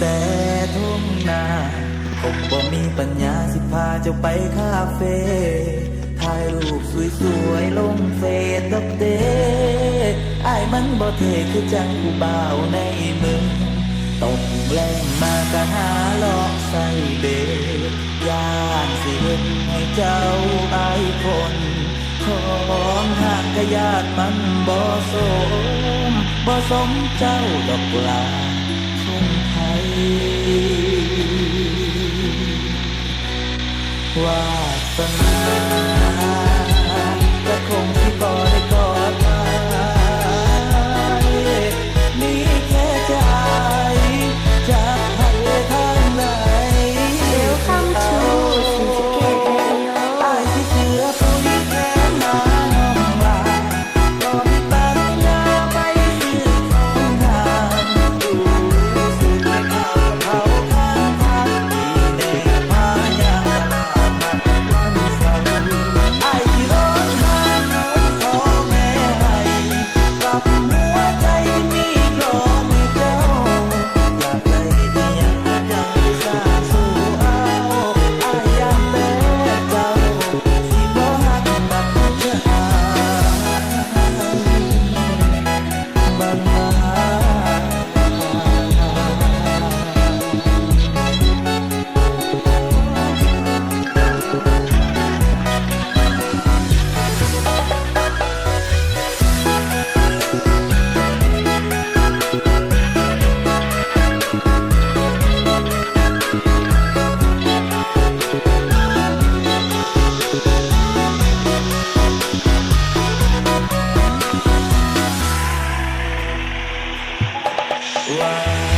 แต่ทุ่งนาผมบ่มีปัญญาสิพาเจ้าไปคาเฟ่ถ่ายรูปสวยๆลงเฟซดับเดไอ้มันบ่เทคือจังกูเบาวในมือตกแรงมากะหาลอกใส่เบ็ดยานสิเห็นให้เจ้าไอ้คนของห่างกะยาติมันบ่สมบ่สมเจ้าดอกลา วาสนา Bye.